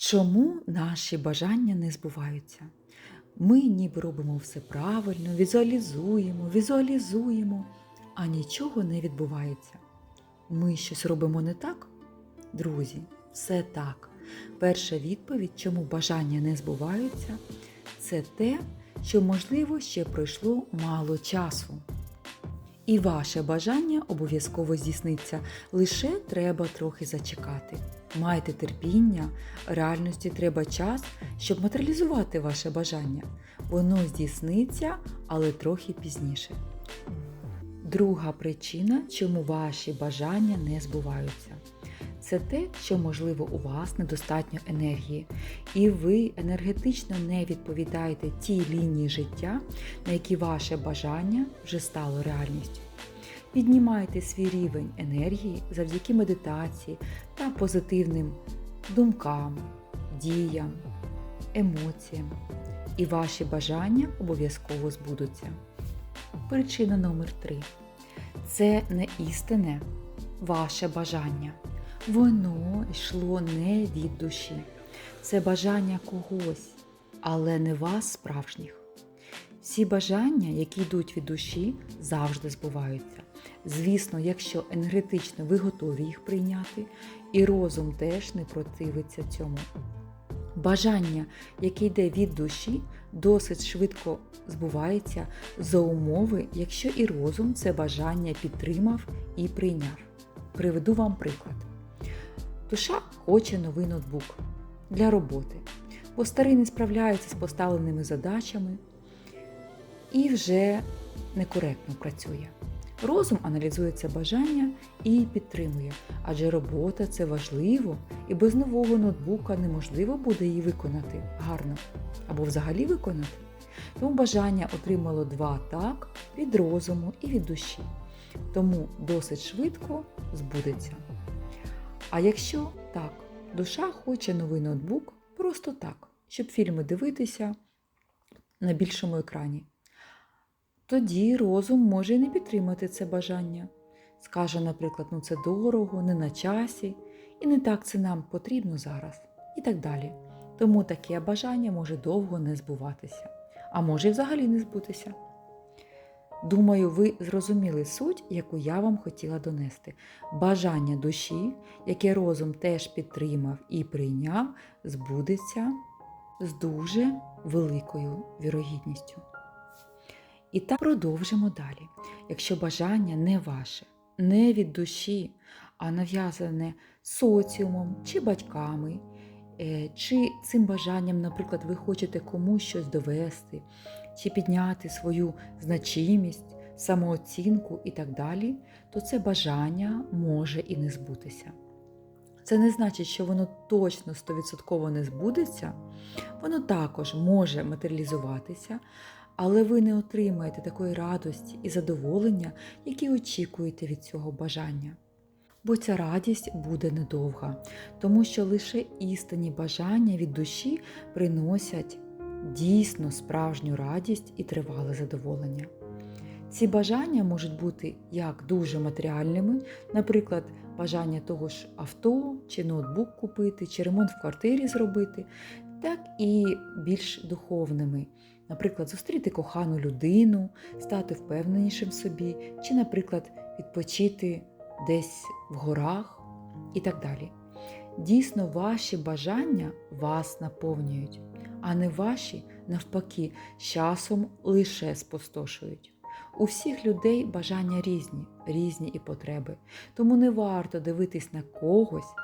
Чому наші бажання не збуваються? Ми ніби робимо все правильно, візуалізуємо, візуалізуємо, а нічого не відбувається. Ми щось робимо не так? Друзі, все так. Перша відповідь, чому бажання не збуваються, це те, що, можливо, ще пройшло мало часу. І ваше бажання обов'язково здійсниться, лише треба трохи зачекати. Майте терпіння, реальності треба час, щоб матеріалізувати ваше бажання. Воно здійсниться, але трохи пізніше. Друга причина, чому ваші бажання не збуваються. Це те, що, можливо, у вас недостатньо енергії, і ви енергетично не відповідаєте тій лінії життя, на якій ваше бажання вже стало реальністю. Піднімайте свій рівень енергії завдяки медитації та позитивним думкам, діям, емоціям, і ваші бажання обов'язково збудуться. Причина номер 3 це не істинне ваше бажання. Воно йшло не від душі. Це бажання когось, але не вас справжніх. Всі бажання, які йдуть від душі, завжди збуваються. Звісно, якщо енергетично ви готові їх прийняти, і розум теж не противиться цьому. Бажання, яке йде від душі, досить швидко збувається за умови, якщо і розум це бажання підтримав і прийняв. Приведу вам приклад. Душа хоче новий ноутбук для роботи, бо старий не справляється з поставленими задачами і вже некоректно працює. Розум аналізує це бажання і підтримує, адже робота це важливо, і без нового ноутбука неможливо буде її виконати гарно або взагалі виконати. Тому бажання отримало два так від розуму і від душі. Тому досить швидко збудеться. А якщо так, душа хоче новий ноутбук просто так, щоб фільми дивитися на більшому екрані, тоді розум може і не підтримати це бажання. Скаже, наприклад, ну це дорого, не на часі, і не так це нам потрібно зараз, і так далі. Тому таке бажання може довго не збуватися, а може і взагалі не збутися. Думаю, ви зрозуміли суть, яку я вам хотіла донести. Бажання душі, яке розум теж підтримав і прийняв, збудеться з дуже великою вірогідністю. І так продовжимо далі. Якщо бажання не ваше, не від душі, а нав'язане соціумом чи батьками, е, чи цим бажанням, наприклад, ви хочете комусь щось довести, чи підняти свою значимість, самооцінку і так далі, то це бажання може і не збутися. Це не значить, що воно точно 100% не збудеться, воно також може матеріалізуватися, але ви не отримаєте такої радості і задоволення, які очікуєте від цього бажання. Бо ця радість буде недовга, тому що лише істинні бажання від душі приносять дійсно справжню радість і тривале задоволення. Ці бажання можуть бути як дуже матеріальними, наприклад, бажання того ж авто, чи ноутбук купити, чи ремонт в квартирі зробити, так і більш духовними, наприклад, зустріти кохану людину, стати впевненішим в собі, чи, наприклад, відпочити десь в горах і так далі. Дійсно, ваші бажання вас наповнюють, а не ваші, навпаки, часом лише спустошують. У всіх людей бажання різні, різні і потреби. Тому не варто дивитись на когось,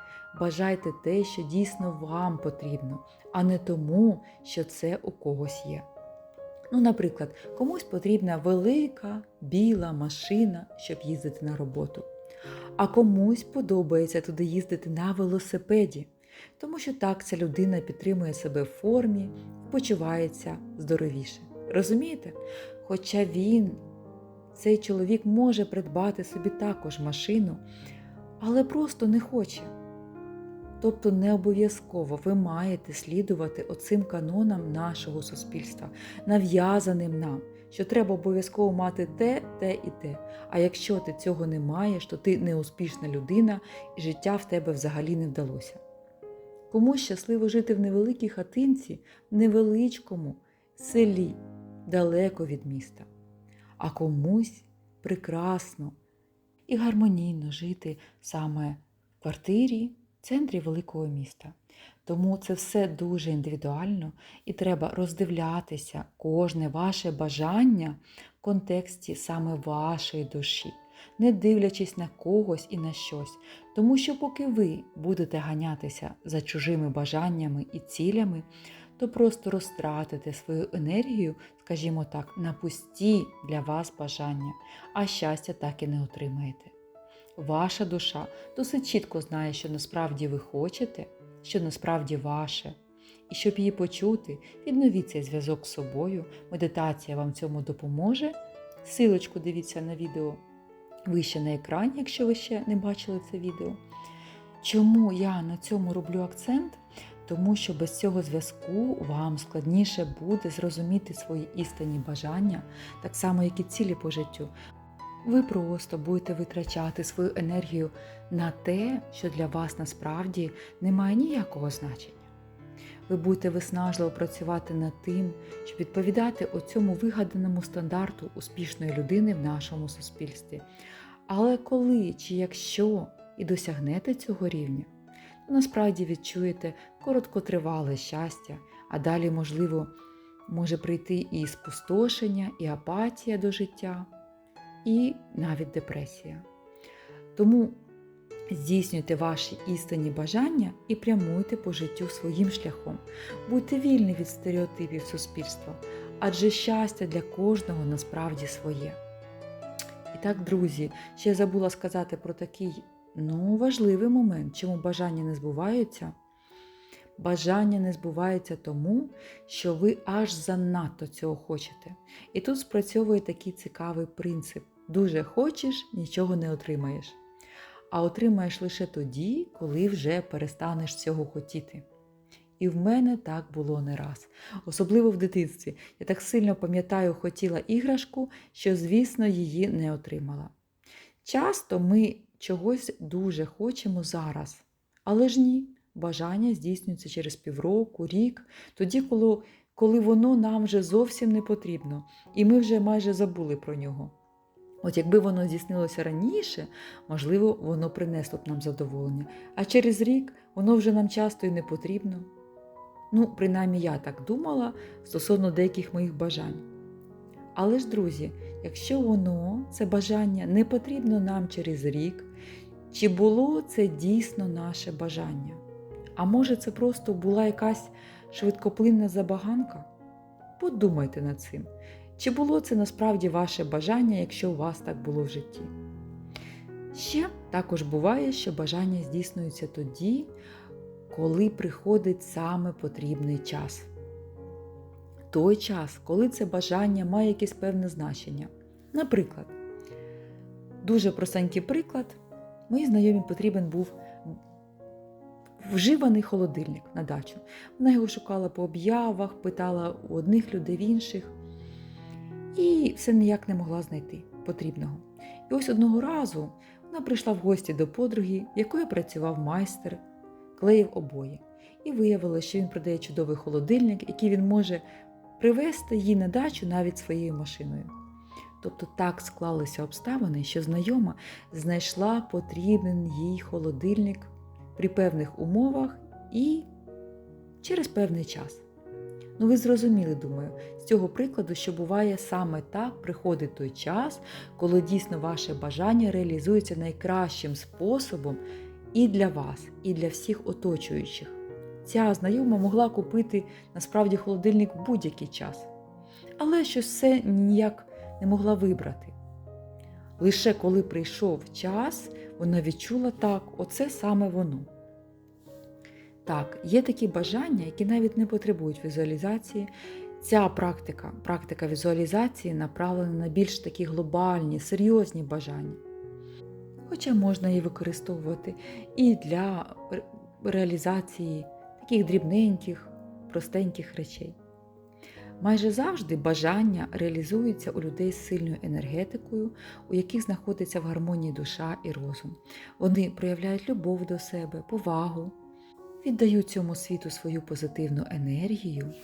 бажайте те, що дійсно вам потрібно, а не тому, що це у когось є. Ну, наприклад, комусь потрібна велика біла машина, щоб їздити на роботу, а комусь подобається туди їздити на велосипеді, тому що так ця людина підтримує себе в формі, почувається здоровіше. Розумієте? Хоча він, цей чоловік, може придбати собі також машину, але просто не хоче. Тобто не обов'язково ви маєте слідувати оцим канонам нашого суспільства, нав'язаним нам, що треба обов'язково мати те, те і те. А якщо ти цього не маєш, то ти неуспішна людина і життя в тебе взагалі не вдалося. Комусь щасливо жити в невеликій хатинці, невеличкому селі, далеко від міста, а комусь прекрасно і гармонійно жити саме в квартирі центрі великого міста. Тому це все дуже індивідуально і треба роздивлятися кожне ваше бажання в контексті саме вашої душі, не дивлячись на когось і на щось. Тому що поки ви будете ганятися за чужими бажаннями і цілями, то просто розтратите свою енергію, скажімо так, на пусті для вас бажання, а щастя так і не отримаєте. Ваша душа досить чітко знає, що насправді ви хочете, що насправді ваше. І щоб її почути, відновіть цей зв'язок з собою. Медитація вам цьому допоможе. Силочку дивіться на відео вище на екрані, якщо ви ще не бачили це відео. Чому я на цьому роблю акцент? Тому що без цього зв'язку вам складніше буде зрозуміти свої істинні бажання, так само, як і цілі по життю. Ви просто будете витрачати свою енергію на те, що для вас насправді не має ніякого значення. Ви будете виснажливо працювати над тим, щоб відповідати оцьому вигаданому стандарту успішної людини в нашому суспільстві. Але коли чи якщо і досягнете цього рівня, то насправді відчуєте короткотривале щастя, а далі, можливо, може прийти і спустошення, і апатія до життя, і навіть депресія. Тому здійснюйте ваші істинні бажання і прямуйте по життю своїм шляхом. Будьте вільні від стереотипів суспільства, адже щастя для кожного насправді своє. І так, друзі, ще забула сказати про такий ну, важливий момент, чому бажання не збуваються. Бажання не збувається тому, що ви аж занадто цього хочете. І тут спрацьовує такий цікавий принцип: дуже хочеш, нічого не отримаєш. А отримаєш лише тоді, коли вже перестанеш цього хотіти. І в мене так було не раз, особливо в дитинстві. Я так сильно пам'ятаю, хотіла іграшку, що, звісно, її не отримала. Часто ми чогось дуже хочемо зараз, але ж ні, бажання здійснюється через півроку, рік, тоді, коли, коли воно нам вже зовсім не потрібно, і ми вже майже забули про нього. От якби воно здійснилося раніше, можливо, воно принесло б нам задоволення, а через рік воно вже нам часто і не потрібно. Ну, принаймні я так думала стосовно деяких моїх бажань. Але ж, друзі, якщо воно, це бажання, не потрібно нам через рік, чи було це дійсно наше бажання? А може, це просто була якась швидкоплинна забаганка? Подумайте над цим. Чи було це насправді ваше бажання, якщо у вас так було в житті? Ще також буває, що бажання здійснюється тоді, коли приходить саме потрібний час. Той час, коли це бажання має якесь певне значення. Наприклад, дуже простенький приклад, моїй знайомі потрібен був вживаний холодильник на дачу. Вона його шукала по об'явах, питала у одних людей в інших і все ніяк не могла знайти потрібного. І ось одного разу вона прийшла в гості до подруги, в якої працював майстер, клеїв обої, і виявила, що він продає чудовий холодильник, який він може привезти її на дачу навіть своєю машиною. Тобто так склалися обставини, що знайома знайшла потрібен їй холодильник при певних умовах і через певний час. Ну, ви зрозуміли, думаю, з цього прикладу, що буває саме так, приходить той час, коли дійсно ваше бажання реалізується найкращим способом і для вас, і для всіх оточуючих. Ця знайома могла купити насправді холодильник в будь-який час, але щось все ніяк не могла вибрати. Лише коли прийшов час, вона відчула так, оце саме воно. Так, є такі бажання, які навіть не потребують візуалізації. Ця практика, практика візуалізації направлена на більш такі глобальні, серйозні бажання. Хоча можна її використовувати і для реалізації таких дрібненьких, простеньких речей. Майже завжди бажання реалізуються у людей з сильною енергетикою, у яких знаходиться в гармонії душа і розум. Вони проявляють любов до себе, повагу, віддаю цьому світу свою позитивну енергію,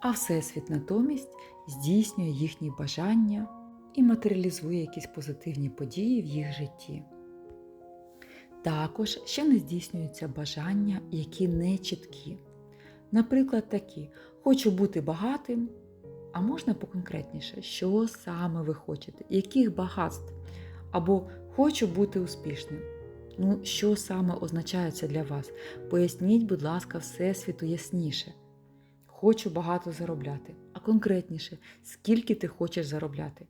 а Всесвіт натомість здійснює їхні бажання і матеріалізує якісь позитивні події в їх житті. Також ще не здійснюються бажання, які не чіткі. Наприклад, такі: хочу бути багатим, а можна поконкретніше, що саме ви хочете, яких багатств, або хочу бути успішним. Ну, що саме означає це для вас? Поясніть, будь ласка, Всесвіту ясніше. Хочу багато заробляти, а конкретніше, скільки ти хочеш заробляти.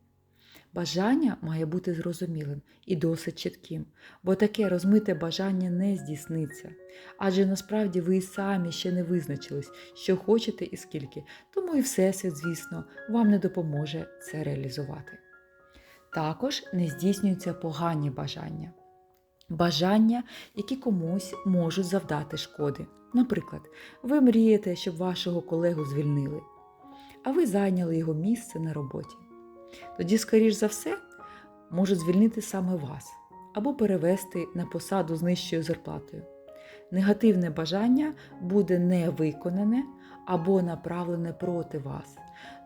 Бажання має бути зрозумілим і досить чітким, бо таке розмите бажання не здійсниться. Адже насправді ви і самі ще не визначились, що хочете і скільки, тому і Всесвіт, звісно, вам не допоможе це реалізувати. Також не здійснюються погані бажання. Бажання, які комусь можуть завдати шкоди. Наприклад, ви мрієте, щоб вашого колегу звільнили, а ви зайняли його місце на роботі. Тоді, скоріш за все, можуть звільнити саме вас або перевести на посаду з нижчою зарплатою. Негативне бажання буде не виконане або направлене проти вас.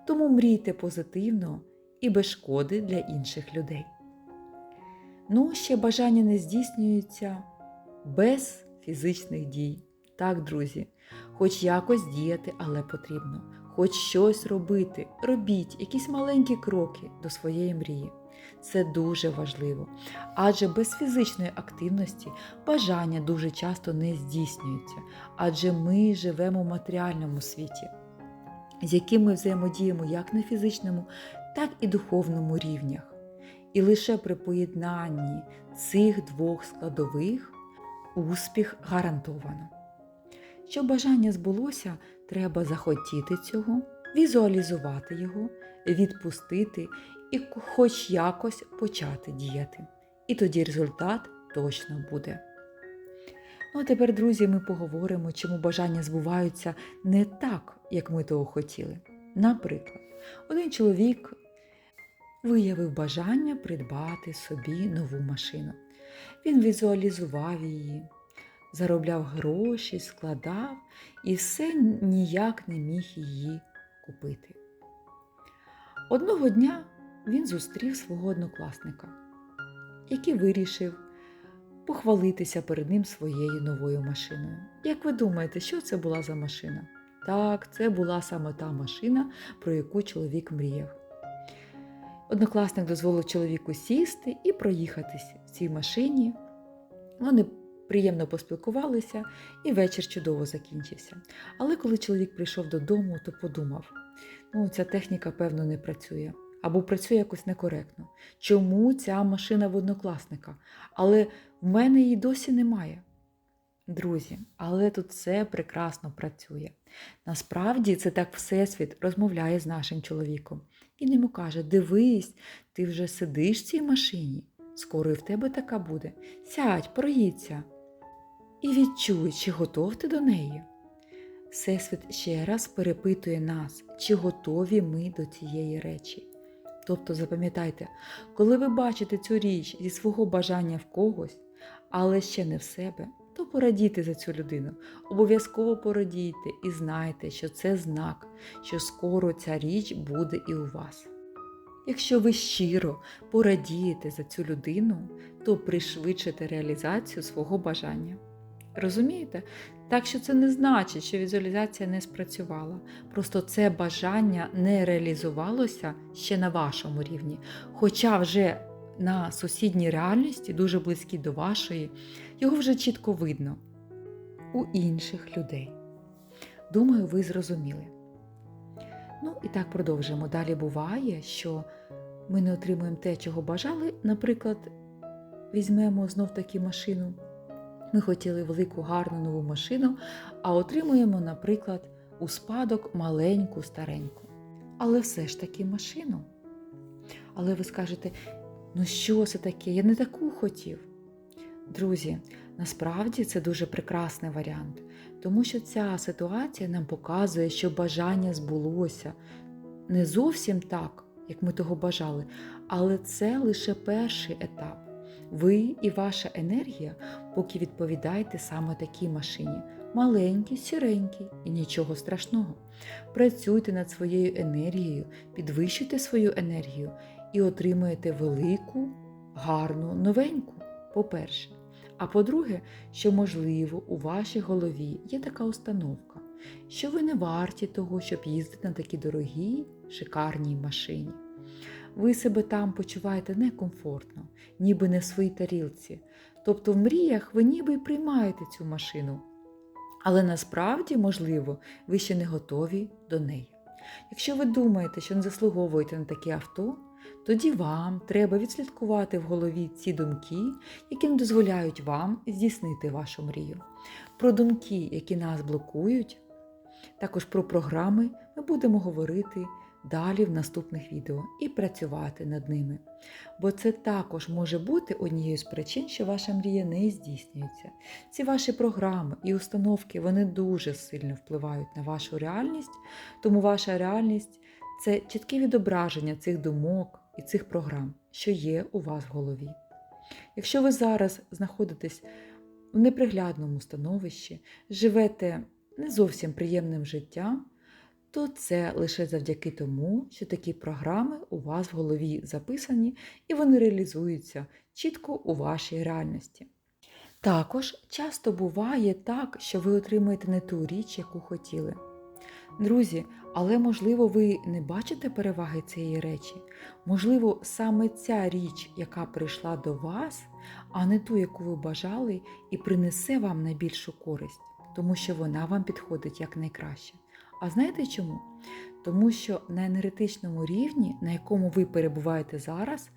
Тому мрійте позитивно і без шкоди для інших людей. Ну, ще бажання не здійснюються без фізичних дій. Так, друзі, хоч якось діяти, але потрібно, хоч щось робити, робіть якісь маленькі кроки до своєї мрії. Це дуже важливо, адже без фізичної активності бажання дуже часто не здійснюються, адже ми живемо в матеріальному світі, з яким ми взаємодіємо як на фізичному, так і духовному рівнях. І лише при поєднанні цих двох складових успіх гарантовано. Щоб бажання збулося, треба захотіти цього, візуалізувати його, відпустити і хоч якось почати діяти. І тоді результат точно буде. Ну а тепер, друзі, ми поговоримо, чому бажання збуваються не так, як ми того хотіли. Наприклад, один чоловік виявив бажання придбати собі нову машину. Він візуалізував її, заробляв гроші, складав і все ніяк не міг її купити. Одного дня він зустрів свого однокласника, який вирішив похвалитися перед ним своєю новою машиною. Як ви думаєте, що це була за машина? Так, це була саме та машина, про яку чоловік мріяв. Однокласник дозволив чоловіку сісти і проїхатись в цій машині. Вони приємно поспілкувалися, і вечір чудово закінчився. Але коли чоловік прийшов додому, то подумав: ну, ця техніка, певно, не працює або працює якось некоректно. Чому ця машина в однокласника? Але в мене її досі немає. Друзі, але тут все прекрасно працює. Насправді це так Всесвіт розмовляє з нашим чоловіком і йому каже: Дивись, ти вже сидиш в цій машині, скоро і в тебе така буде. Сядь, проїдься. І відчуй, чи готов ти до неї. Всесвіт ще раз перепитує нас, чи готові ми до цієї речі. Тобто запам'ятайте, коли ви бачите цю річ зі свого бажання в когось, але ще не в себе, то порадійте за цю людину. Обов'язково порадійте і знайте, що це знак, що скоро ця річ буде і у вас. Якщо ви щиро порадієте за цю людину, то пришвидшите реалізацію свого бажання. Розумієте? Так що це не значить, що візуалізація не спрацювала. Просто це бажання не реалізувалося ще на вашому рівні. Хоча вже на сусідній реальності, дуже близькій до вашої, його вже чітко видно у інших людей. Думаю, ви зрозуміли. Ну і так продовжуємо. Далі буває, що ми не отримуємо те, чого бажали. Наприклад, візьмемо знов таки машину. Ми хотіли велику гарну нову машину, а отримуємо, наприклад, у спадок маленьку стареньку. Але все ж таки машину. Але ви скажете, ну що це таке? Я не таку хотів. Друзі, насправді це дуже прекрасний варіант, тому що ця ситуація нам показує, що бажання збулося не зовсім так, як ми того бажали, але це лише перший етап. Ви і ваша енергія поки відповідаєте саме такій машині. Маленький, сіренький і нічого страшного. Працюйте над своєю енергією, підвищуйте свою енергію і отримаєте велику, гарну, новеньку, по-перше. А по-друге, що, можливо, у вашій голові є така установка, що ви не варті того, щоб їздити на такій дорогій, шикарній машині. Ви себе там почуваєте некомфортно, ніби не в своїй тарілці. Тобто в мріях ви ніби й приймаєте цю машину. Але насправді, можливо, ви ще не готові до неї. Якщо ви думаєте, що не заслуговуєте на таке авто, тоді вам треба відслідкувати в голові ці думки, які не дозволяють вам здійснити вашу мрію. Про думки, які нас блокують, також про програми ми будемо говорити далі в наступних відео і працювати над ними. Бо це також може бути однією з причин, що ваша мрія не здійснюється. Ці ваші програми і установки вони дуже сильно впливають на вашу реальність, тому ваша реальність це чітке відображення цих думок і цих програм, що є у вас в голові. Якщо ви зараз знаходитесь в неприглядному становищі, живете не зовсім приємним життям, то це лише завдяки тому, що такі програми у вас в голові записані і вони реалізуються чітко у вашій реальності. Також часто буває так, що ви отримуєте не ту річ, яку хотіли. Друзі, але можливо ви не бачите переваги цієї речі. Можливо, саме ця річ, яка прийшла до вас, а не ту, яку ви бажали, і принесе вам найбільшу користь, тому що вона вам підходить як найкраще. А знаєте чому? Тому що на енергетичному рівні, на якому ви перебуваєте зараз,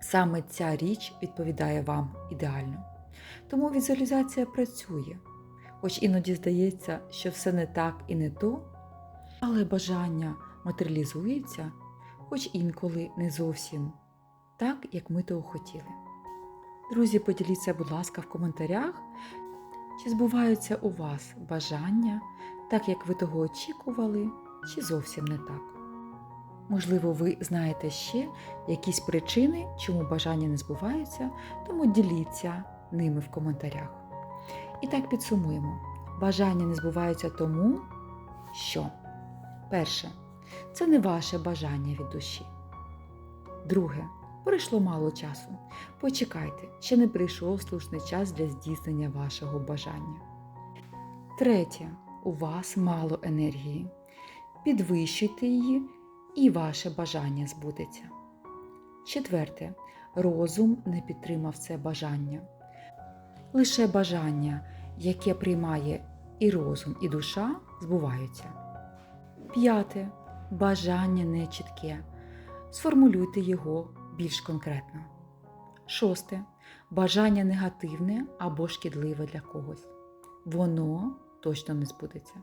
саме ця річ відповідає вам ідеально. Тому візуалізація працює, хоч іноді здається, що все не так і не то, але бажання матеріалізується, хоч інколи не зовсім так, як ми того хотіли. Друзі, поділіться, будь ласка, в коментарях, чи збуваються у вас бажання, так як ви того очікували, чи зовсім не так. Можливо, ви знаєте ще якісь причини, чому бажання не збуваються, тому діліться ними в коментарях. І так підсумуємо: бажання не збуваються тому, що перше, це не ваше бажання від душі. Друге, пройшло мало часу. Почекайте, ще не прийшов слушний час для здійснення вашого бажання. Третє, у вас мало енергії. Підвищуйте її, і ваше бажання збудеться. Четверте, розум не підтримав це бажання. Лише бажання, яке приймає і розум, і душа, збуваються. П'яте. Бажання нечітке. Сформулюйте його більш конкретно. Шосте. Бажання негативне або шкідливе для когось. Воно точно не збудеться.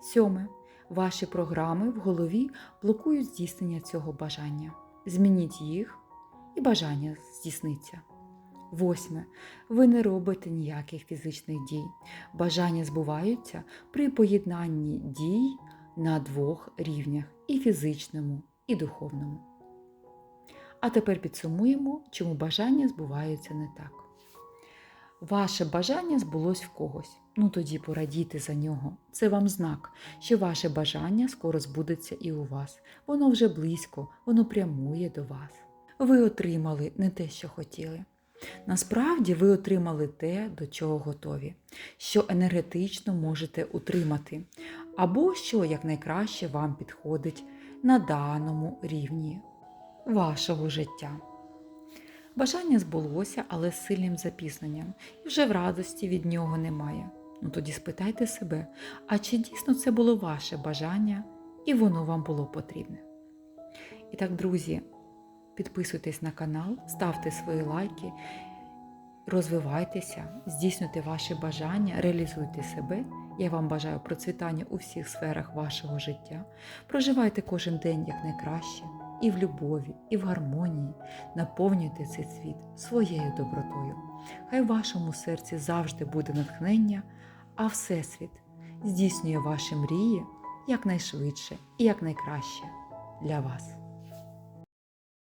Сьоме. Ваші програми в голові блокують здійснення цього бажання. Змініть їх, і бажання здійсниться. Восьме. Ви не робите ніяких фізичних дій. Бажання збуваються при поєднанні дій на двох рівнях і фізичному, і духовному. А тепер підсумуємо, чому бажання збуваються не так. Ваше бажання збулось в когось. Ну тоді порадійте за нього. Це вам знак, що ваше бажання скоро збудеться і у вас. Воно вже близько, воно прямує до вас. Ви отримали не те, що хотіли. Насправді ви отримали те, до чого готові, що енергетично можете утримати, або що якнайкраще вам підходить на даному рівні вашого життя. Бажання збулося, але з сильним запізненням, і вже в радості від нього немає. Ну тоді спитайте себе, а чи дійсно це було ваше бажання і воно вам було потрібне? І так, друзі, підписуйтесь на канал, ставте свої лайки, розвивайтеся, здійснюйте ваші бажання, реалізуйте себе. Я вам бажаю процвітання у всіх сферах вашого життя. Проживайте кожен день як найкраще, і в любові, і в гармонії. Наповнюйте цей світ своєю добротою. Хай в вашому серці завжди буде натхнення, а Всесвіт здійснює ваші мрії якнайшвидше і якнайкраще для вас.